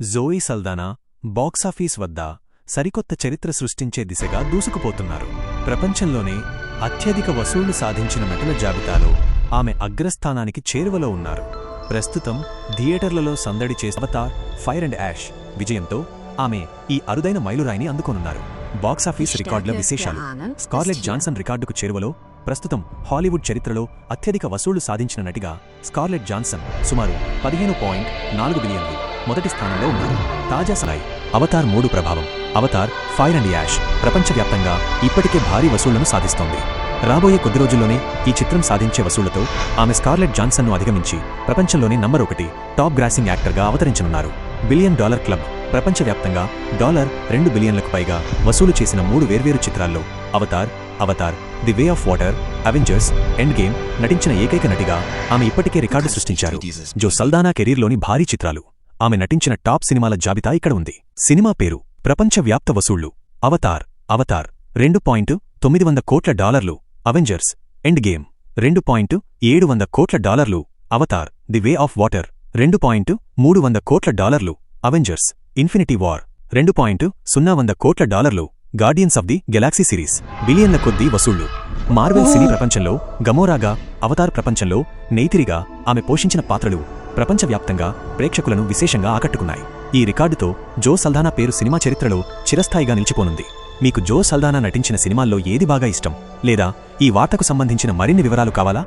జోయి Saldanha box office వద్ద సరికొత్త చరిత్ర సృష్టించే దిశగా దూసుకుపోతున్నారు. ప్రపంచంలోనే అత్యధిక వసూళ్ళు సాధించిన నటుల జాబితాలో ఆమె అగ్రస్థానానికి చేరువలో ఉన్నారు. ప్రస్తుతం థియేటర్లలో సందడి చేసే అవతార్ ఫైర్ అండ్ యాష్ విజయంతో ఆమె ఈ అరుదైన మైలురాయిని అందుకోనున్నారు. బాక్సాఫీస్ రికార్డుల విశేషాలు స్కార్లెట్ జాన్సన్ రికార్డుకు చేరువలో ప్రస్తుతం హాలీవుడ్ చరిత్రలో అత్యధిక వసూళ్ళు సాధించిన నటిగా స్కార్లెట్ జాన్సన్ సుమారు పదిహేను పాయింట్ నాలుగు బిలియన్లు మొదటి స్థానంలో ఉన్నారు. తాజా సలాయి అవతార్ మూడు ప్రభావం అవతార్ ఫైర్ అండ్ యాష్. ప్రపంచవ్యాప్తంగా ఇప్పటికే భారీ వసూళ్ళను సాధిస్తోంది. రాబోయే కొద్ది రోజుల్లోనే ఈ చిత్రం సాధించే వసూళ్ళతో ఆమె స్కార్లెట్ జాన్సన్ను అధిగమించి ప్రపంచంలోనే నంబర్ ఒకటి టాప్ గ్రాసింగ్ యాక్టర్గా అవతరించనున్నారు. బిలియన్ డాలర్ క్లబ్ ప్రపంచవ్యాప్తంగా డాలర్ రెండు బిలియన్లకు పైగా వసూలు చేసిన మూడు వేర్వేరు చిత్రాల్లో Avatar Avatar the Way of Water Avengers Endgame నటించిన ఏకైక నటిగా ఆమె ఇప్పటికే రికార్డు సృష్టించారు. జో సల్దానా కెరీర్లోని భారీ చిత్రాలు. ఆమె నటించిన టాప్ సినిమాల జాబితా ఇక్కడ ఉంది. సినిమా పేరు ప్రపంచవ్యాప్త వసూళ్ళు. అవతార్ అవతార్ రెండు పాయింట్ తొమ్మిది వంద కోట్ల డాలర్లు. అవెంజర్స్ ఎండ్ గేమ్ రెండు పాయింట్ ఏడు వంద కోట్ల డాలర్లు. Avatar the Way of Water రెండు పాయింట్ మూడు వంద కోట్ల డాలర్లు. అవెంజర్స్ ఇన్ఫినిటీ వార్ రెండు పాయింట్ సున్నా వంద కోట్ల డాలర్లు. Guardians of the Galaxy series బిలియన్ల కొద్దీ వసూళ్ళు. మార్వెల్ సినీ ప్రపంచంలో గమోరాగా అవతార్ ప్రపంచంలో నేతిరిగా ఆమె పోషించిన పాత్రలు. ప్రపంచవ్యాప్తంగా ప్రేక్షకులను విశేషంగా ఆకట్టుకున్నాయి. ఈ రికార్డుతో జో సల్దానా పేరు సినిమా చరిత్రలో చిరస్థాయిగా నిలిచిపోనుంది. మీకు జో సల్దానా నటించిన సినిమాల్లో ఏది బాగా ఇష్టం? లేదా ఈ వార్తకు సంబంధించిన మరిన్ని వివరాలు కావాలా?